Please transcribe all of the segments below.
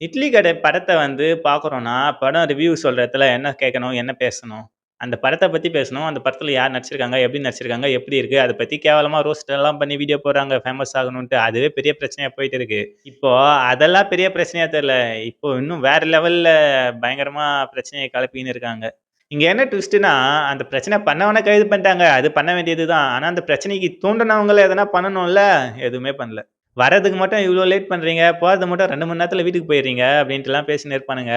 இட்லி கடை படத்த வந்து பார்க்குறோன்னா படம் ரிவ்யூ சொல்ற இடத்துல என்ன கேட்கணும்? என்ன பேசணும்? அந்த படத்த பத்தி பேசணும். அந்த படத்துல யார் நடிச்சிருக்காங்க? எப்படி நடிச்சிருக்காங்க? எப்படி இருக்கு? அத பத்தி கேவலமா ரோஸ்ட் எல்லாம் பண்ணி வீடியோ போடுறாங்க. ஃபேமஸ் ஆகணுன்ட்டு. அதுவே பெரிய பிரச்சனையா போயிட்டு இருக்கு. இப்போ அதெல்லாம் பெரிய பிரச்சனையா தெரில இப்போ இன்னும் வேற லெவல்ல பயங்கரமா பிரச்சனைய கெளப்பின்னு இருக்காங்க. இங்க என்ன ட்விஸ்ட்டுன்னா, அந்த பிரச்சனை பண்ணவன கைது பண்ணிட்டாங்க. அது பண்ண வேண்டியது தான். ஆனா அந்த பிரச்சனைக்கு தூண்டுனவங்கள எதனா பண்ணணும்ல? எதுவுமே பண்ணல. வரதுக்கு மட்டும் இவ்ளோ லேட் பண்றீங்க. போறது மட்டும் 2 மணி நேரத்துல வீட்டுக்கு போயிர்றீங்க அப்டின்ட்டுலாம் பேசின்னு இருப்பானுங்க.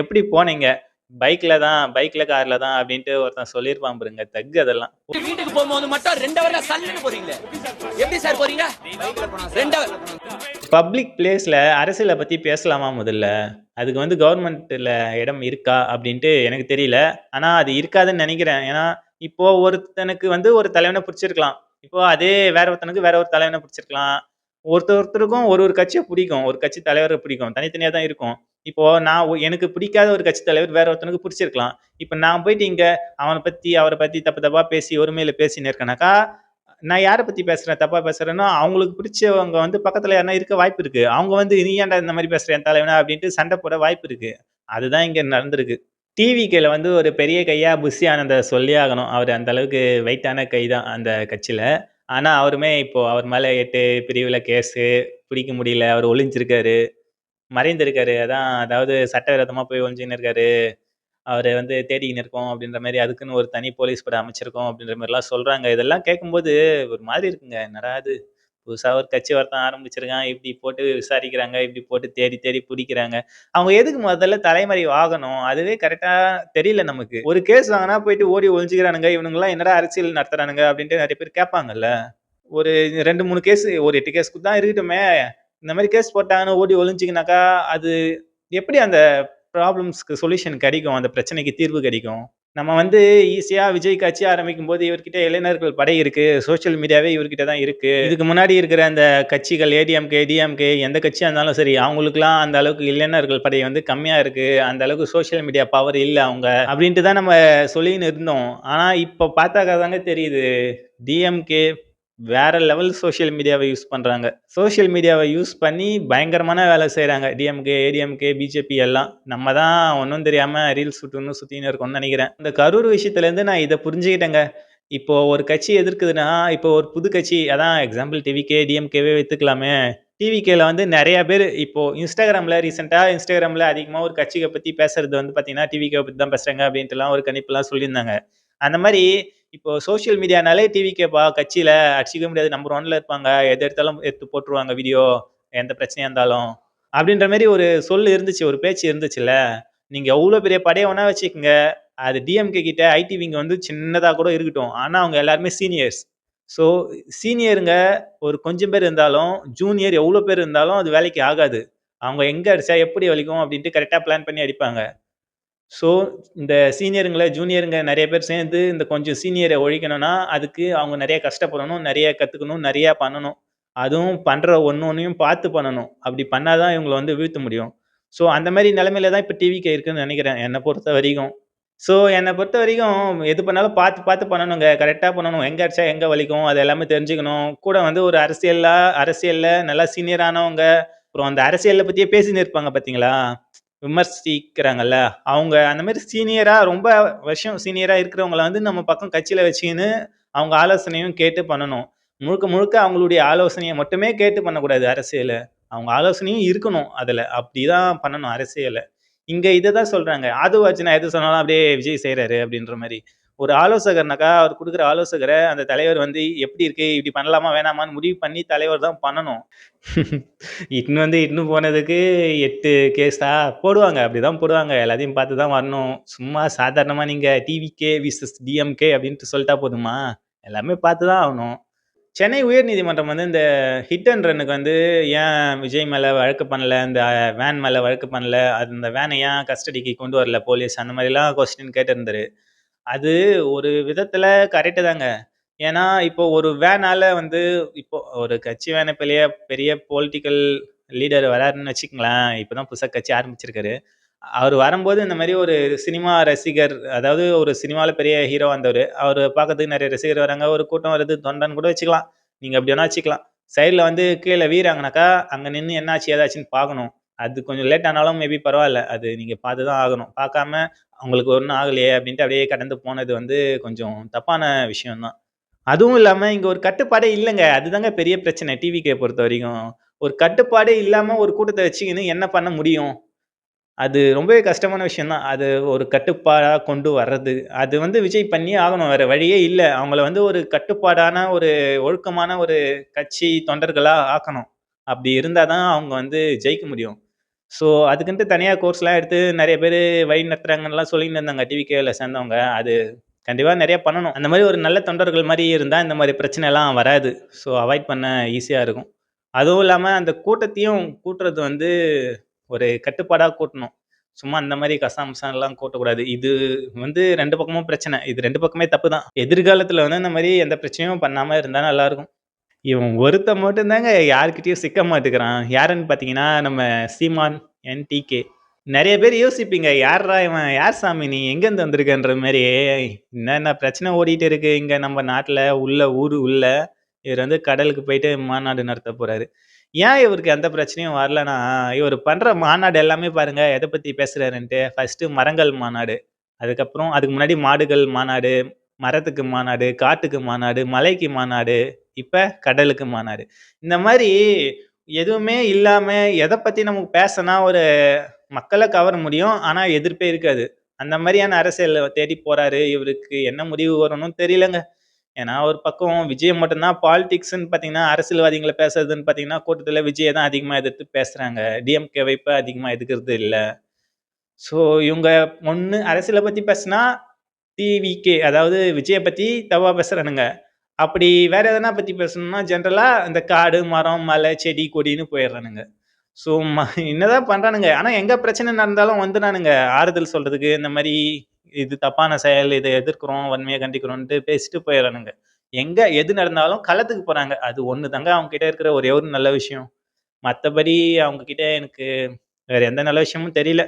எப்படி போனீங்க? பைக்ல தான், பைக்ல, கார்ல தான் அப்டின்ட்டு ஒருத்தன் சொல்லியிருப்பான் பாருங்க. தக் அதெல்லாம். வீட்டுக்கு போகும்போது மட்டும் ரெண்டு ஹவர்ல சல்லுன்னு போறீங்களே எப்படி சார் போறீங்க ரெண்டு. பப்ளிக் பிளேஸ்ல அரசியல பத்தி பேசலாமா முதல்ல? அதுக்கு வந்து கவர்மெண்ட்ல இடம் இருக்கா? அப்டின்ட்டு எனக்கு தெரியல. ஆனா அது இருக்காதுன்னு நெனைக்கிறேன். ஏன்னா, இப்போ ஒருத்தனுக்கு வந்து ஒரு தலைவன புடிச்சிருக்கலாம். இப்போ அதே வேற ஒருத்தனுக்கு வேற ஒரு தலைவன புடிச்சிருக்கலாம். ஒருத்தர் ஒருத்தருக்கும் ஒரு ஒரு கட்சியை பிடிக்கும் ஒரு கட்சி தலைவரை பிடிக்கும். தனித்தனியாக தான் இருக்கும். இப்போ நான் எனக்கு பிடிக்காத ஒரு கட்சி தலைவர் வேற ஒருத்தனுக்கு பிடிச்சிருக்கலாம் இப்போ நான் போயிட்டு இங்கே அவனை பற்றி அவரை பற்றி தப்பு தப்பாக பேசி ஒருமையில் பேசின்னு இருக்கேனாக்கா, நான் யாரை பற்றி பேசுகிறேன் தப்பாக பேசுகிறேன்னா அவங்களுக்கு பிடிச்சவங்க வந்து பக்கத்தில் யாருனா இருக்க வாய்ப்பு இருக்குது அவங்க வந்து "நீ ஏன்டா இந்த மாதிரி பேசுகிறேன் என் அப்படின்ட்டு சண்டை போட வாய்ப்பு இருக்குது அதுதான் இங்கே நடந்திருக்கு. டிவிகேல வந்து ஒரு பெரிய கையாக புஷி ஆனந்த சொல்லியே ஆகணும். அவர் அந்த அளவுக்கு வெயிட்டான கை தான் அந்த கட்சியில் ஆனா அவருமே இப்போ அவர் மேல 8 பிரிவுல கேஸு. பிடிக்க முடியல. அவரு ஒளிஞ்சிருக்காரு. மறைந்திருக்காரு. அதான் அதாவது சட்டவிரோதமா போய் ஒளிஞ்சுன்னு இருக்காரு. அவர வந்து தேடிக்கின்னு இருக்கோம் அப்படின்ற மாரி அதுக்குன்னு ஒரு தனி போலீஸ் பட அமைச்சிருக்கோம் அப்படின்ற மாரிலாம் சொல்றாங்க. இதெல்லாம் கேட்கும்போது ஒரு மாதிரி இருக்குங்க. என்னடா இது? புதுசாக ஒரு கட்சி ஒருத்தன் ஆரம்பிச்சிருக்கான். இப்படி போட்டு விசாரிக்கிறாங்க. இப்படி போட்டு தேடி தேடி பிடிக்கிறாங்க அவங்க எதுக்கு முதல்ல தலைமறை ஆகணும்? அதுவே கரெக்டாக தெரியல நமக்கு. ஒரு கேஸ் வாங்கினா போயிட்டு ஓடி ஒழிஞ்சுக்கிறானுங்க இவனுங்களாம் என்னடா அரசியல் நடத்துறானுங்க? அப்படின்ட்டு நிறைய பேர் கேட்பாங்கல்ல. ஒரு 2, 3 கேஸ் ஒரு எட்டு கேஸ்க்கு தான் இருக்கட்டுமே. இந்த மாதிரி கேஸ் போட்டாங்கன்னு ஓடி ஒளிஞ்சிங்கனாக்கா, அது எப்படி அந்த ப்ராப்ளம்ஸ்க்கு சொல்யூஷன் கிடைக்கும் அந்த பிரச்சனைக்கு தீர்வு கிடைக்கும் நம்ம வந்து ஈஸியா விஜய் கட்சி ஆரம்பிக்கும் போது இவர்கிட்ட இளைஞர்கள் படை இருக்கு. சோஷியல் மீடியாவே இவர்கிட்ட தான் இருக்கு. இதுக்கு முன்னாடி இருக்கிற அந்த கட்சிகள் ஏடிஎம்கே, டிஎம்கே எந்த கட்சியா இருந்தாலும் சரி, அவங்களுக்குலாம் அந்த அளவுக்கு இளைஞர்கள் படை வந்து கம்மியா இருக்கு. அந்த அளவுக்கு சோஷியல் மீடியா பவர் இல்லை அவங்க. அப்படின்ட்டு தான் நம்ம சொல்லின்னு இருந்தோம். ஆனா இப்போ பார்த்தாக்காதாங்க தெரியுது. டிஎம்கே வேற லெவல் சோஷியல் மீடியாவை யூஸ் பண்ணுறாங்க சோஷியல் மீடியாவை யூஸ் பண்ணி பயங்கரமான வேலை செய்கிறாங்க டிஎம்கே, ஏடிஎம்கே, பிஜேபி எல்லாம். நம்ம தான் ஒன்றும் தெரியாமல் ரீல்ஸ் சுட்டுன்னு சுற்றின்னு இருக்கோம்னு நினைக்கிறேன் இந்த கரூர் விஷயத்துலேருந்து நான் இதை புரிஞ்சுக்கிட்டேங்க. இப்போ ஒரு கட்சி எதிர்க்குதுன்னா, இப்போ ஒரு புது கட்சி அதான் எக்ஸாம்பிள் டிவிகே, டிஎம்கேவே வைத்துக்கலாமே டிவிகேல வந்து நிறைய பேர் இப்போ இன்ஸ்டாகிராமில் ரீசெண்டாக இன்ஸ்டாகிராமில் அதிகமாக ஒரு கட்சியை பற்றி பேசுறது வந்து பார்த்தீங்கன்னா, டிவிகே பற்றி தான் பேசுறாங்க அப்படின்ட்டுலாம் ஒரு கணிப்புலாம் சொல்லியிருந்தாங்க. அந்த மாதிரி இப்போ சோசியல் மீடியானாலே டிவிகேப்பா கட்சியில அடிச்சிக்க முடியாது. நம்பர் ஒன்ல இருப்பாங்க. எது எடுத்தாலும் எடுத்து போட்டுருவாங்க வீடியோ. எந்த பிரச்சனையா இருந்தாலும். அப்படின்ற மாதிரி ஒரு சொல் இருந்துச்சு. ஒரு பேச்சு இருந்துச்சுல்ல. நீங்க எவ்வளோ பெரிய படைய ஒன்றா வச்சுக்கோங்க அது டிஎம்கே கிட்ட ஐடி விங்க வந்து சின்னதாக கூட இருக்கட்டும். ஆனால் அவங்க எல்லாருமே சீனியர்ஸ். ஸோ சீனியருங்க ஒரு கொஞ்சம் பேர் இருந்தாலும், ஜூனியர் எவ்வளோ பேர் இருந்தாலும் அது வேலைக்கு ஆகாது. அவங்க எங்கே அடிச்சா எப்படி வலிக்கும் அப்படின்ட்டு கரெக்டாக பிளான் பண்ணி அடிப்பாங்க. ஸோ இந்த சீனியருங்களை ஜூனியருங்க நிறைய பேர் சேர்ந்து இந்த கொஞ்சம் சீனியரை ஒழிக்கணும்னா, அதுக்கு அவங்க நிறைய கஷ்டப்படணும். நிறைய கற்றுக்கணும் நிறையா பண்ணணும். அதுவும் பண்ணுற ஒன்று ஒன்றையும் பார்த்து பண்ணணும். அப்படி பண்ணால் தான் இவங்களை வந்து வீழ்த்த முடியும். ஸோ அந்த மாதிரி நிலமையில தான் இப்போ டிவிக்கு இருக்குன்னு நினைக்கிறேன் என்னை பொறுத்த வரைக்கும். ஸோ என்னை பொறுத்த வரைக்கும் எது பண்ணாலும் பார்த்து பார்த்து பண்ணணுங்க. கரெக்டாக பண்ணணும். எங்கே அடிச்சா எங்கே வலிக்கும்? அது எல்லாமே தெரிஞ்சுக்கணும். கூட வந்து ஒரு அரசியலாக அரசியலில் நல்லா சீனியரானவங்க அப்புறம் அந்த அரசியலை பற்றியே பேசின்னு இருப்பாங்க பார்த்தீங்களா? விமர்சிக்கிறாங்கல்ல. அவங்க அந்த மாதிரி சீனியராக ரொம்ப வருஷம் சீனியராக இருக்கிறவங்கள வந்து நம்ம பக்கம் கட்சியில் வச்சுக்கின்னு, அவங்க ஆலோசனையும் கேட்டு பண்ணணும். முழுக்க முழுக்க அவங்களுடைய ஆலோசனையை மட்டுமே கேட்டு பண்ணக்கூடாது அரசியலை. அவங்க ஆலோசனையும் இருக்கணும் அதில். அப்படி தான் பண்ணணும் அரசியலை. இங்கே இதை தான் சொல்கிறாங்க ஆதவ அர்ஜுனா எது சொன்னாலும் அப்படியே விஜய் செய்கிறாரு அப்படின்ற மாதிரி. ஒரு ஆலோசகர்னாக்கா, அவர் கொடுக்குற ஆலோசகரை அந்த தலைவர் வந்து எப்படி இருக்கு? இப்படி பண்ணலாமா? வேணாமான்னு முடிவு பண்ணி தலைவர் தான் பண்ணணும். இட்னு வந்து இட்டுன்னு போனதுக்கு எட்டு கேஸ் தான் போடுவாங்க. அப்டிதான் போடுவாங்க. எல்லாத்தையும் பார்த்து தான் வரணும். சும்மா சாதாரணமாக நீங்கள் டிவிகே விசஸ் டிஎம்கே அப்படின்ட்டு சொல்லிட்டா போதுமா? எல்லாமே பார்த்து தான் ஆகணும். சென்னை உயர்நீதிமன்றம் வந்து இந்த ஹிட் அண்ட் ரன்னுக்கு வந்து ஏன் விஜய் மேலே வழக்கு பண்ணல? இந்த வேன் மேலே வழக்கு பண்ணல? அந்த வேனை ஏன் கஸ்டடிக்கு கொண்டு வரல போலீஸ்? அந்த மாதிரிலாம் கொஸ்டின் கேட்டிருந்தாரு. அது ஒரு விதத்துல கரெக்ட்டு தாங்க. ஏன்னா, இப்போ ஒரு வேனால வந்து இப்போ ஒரு கட்சி வேன பெரிய பெரிய பொலிட்டிக்கல் லீடர் வராருன்னு வச்சுக்கங்களேன். இப்ப தான் புதுசா கட்சி ஆரம்பிச்சிருக்காரு. அவரு வரும்போது இந்த மாரி ஒரு சினிமா ரசிகர் அதாவது ஒரு சினிமால பெரிய ஹீரோ வந்தவரு. அவர பார்க்கறதுக்கு நெறைய ரசிகர் வராங்க. ஒரு கூட்டம் வருது. தொண்டன்னு கூட வச்சுக்கலாம். நீங்க எப்டி வேணா வச்சுக்கலாம். சைடுல வந்து கீழ வீறாங்கனாக்கா, அங்க நின்னு என்னாச்சு? ஏதாச்சுன்னு பார்க்கணும். அது கொஞ்சம் லேட் ஆனாலும் மேபி பரவாயில்ல. அது நீங்கள் பார்த்து தான் ஆகணும். பார்க்காம அவங்களுக்கு ஒன்றும் ஆகலையே அப்படின்ட்டு அப்படியே கடந்து போனது வந்து கொஞ்சம் தப்பான விஷயம் தான். அதுவும் இல்லாமல் இங்கே ஒரு கட்டுப்பாடே இல்லைங்க அதுதாங்க பெரிய பிரச்சனை டிவிக்கு பொறுத்த வரைக்கும் ஒரு கட்டுப்பாடே இல்லாமல் ஒரு கூட்டத்தை வச்சுக்கின்னு என்ன பண்ண முடியும்? அது ரொம்பவே கஷ்டமான விஷயம் தான். அது ஒரு கட்டுப்பாடாக கொண்டு வர்றது. அது வந்து விஜய் பண்ணியே ஆகணும். வேறு வழியே இல்லை அவங்கள வந்து ஒரு கட்டுப்பாடான, ஒரு ஒழுக்கமான ஒரு கட்சி தொண்டர்களாக ஆக்கணும். அப்படி இருந்தால் தான் அவங்க வந்து ஜெயிக்க முடியும். ஸோ அதுக்குன்ட்டு தனியாக கோர்ஸ்லாம் எடுத்து நிறைய பேர் வழி நடத்துகிறாங்கலாம் சொல்லிட்டு இருந்தாங்க டிவிகேல சேர்ந்தவங்க. அது கண்டிப்பாக நிறைய பண்ணணும். அந்த மாதிரி ஒரு நல்ல தொண்டர்கள் மாதிரி இருந்தால் இந்த மாதிரி பிரச்சனைலாம் வராது. ஸோ அவாய்ட் பண்ண ஈஸியாக இருக்கும். அதுவும் இல்லாமல் அந்த கூட்டத்தையும் கூட்டுறது வந்து ஒரு கட்டுப்பாடாக கூட்டணும். சும்மா அந்த மாதிரி கசாமுசான்லாம் கூட்டக்கூடாது. இது வந்து ரெண்டு பக்கமும் பிரச்சனை. இது ரெண்டு பக்கமே தப்பு தான். எதிர்காலத்தில் வந்து இந்த மாதிரி எந்த பிரச்சனையும் பண்ணாமல் இருந்தால் நல்லாயிருக்கும் இவன் ஒருத்தன் மட்டும்தாங்க யாருக்கிட்டேயும் யார்கிட்டயும் சிக்க மாட்டுக்கிறான். யாருன்னு பார்த்தீங்கன்னா, நம்ம சீமான், என்.டி.கே. நெறைய பேர் யோசிப்பீங்க. யார்றா இவன்? யார் சாமி நீ? எங்கேருந்து வந்திருக்கன்ற மாரி. என்னென்ன பிரச்சனை ஓடிட்டு இருக்கு இங்க நம்ம நாட்ல, உள்ள ஊரு உள்ள. இவர் வந்து கடலுக்கு போயிட்டு மாநாடு நடத்த போறாரு. ஏன் இவருக்கு எந்த பிரச்சனையும் வரலன்னா, இவர் பண்ற மாநாடு எல்லாமே பாருங்க எத பத்தி பேசுறாருன்ட்டு. ஃபர்ஸ்ட்டு மரங்கள் மாநாடு. அதுக்கப்புறம் அதுக்கு முன்னாடி மாடுகள் மாநாடு, மரத்துக்கு மாநாடு, காட்டுக்கு மாநாடு, மலைக்கு மாநாடு, இப்ப கடலுக்கு மாநாடு. இந்த மாரி எதுவுமே இல்லாம எத பத்தி நமக்கு பேசனா ஒரு மக்கள கவர முடியும். ஆனா எதிர்ப்பே இருக்காது. அந்த மாரியான அரசியல தேடி போறாரு. இவருக்கு என்ன முடிவு வரும்னு தெரியலங்க. ஏன்னா ஒரு பக்கம் விஜய் மட்டும் தான் பாலிடிக்ஸ்ன்னு பார்த்தீங்கன்னா, அரசியல்வாதிகள பேசுறதுன்னு பார்த்தீங்கன்னா, கூட்டத்தில விஜய தான் அதிகமா எதிர்த்து பேசுறாங்க. டிஎம்கேவ இப்ப அதிகமா எதிர்க்கிறது இல்ல. ஸோ இவங்க ஒண்ணு அரசியல பத்தி பேசுனா, டிவிகே அதாவது விஜயை பற்றி தவா பேசுறானுங்க. அப்படி வேற எதனா பற்றி பேசணும்னா, ஜென்ரலாக இந்த காடு, மரம், மலை, செடி, கொடின்னு போயிடுறானுங்க. ஸோ என்னதான் பண்ணுறானுங்க ஆனால் எங்கே பிரச்சனை நடந்தாலும் வந்துறானுங்க. ஆறுதல் சொல்கிறதுக்கு இந்த மாதிரி இது தப்பான செயல், இதை எதிர்க்கிறோம், வன்மையா கண்டிக்கிறோம்ன்ட்டு பேசிட்டு போயிடுறானுங்க. எங்கே எது நடந்தாலும் களத்துக்கு போகிறாங்க அது ஒன்று தாங்க அவங்ககிட்ட இருக்கிற ஒரே ஒரு நல்ல விஷயம். மற்றபடி அவங்கக்கிட்ட எனக்கு வேற எந்த நல்ல விஷயமும் தெரியல.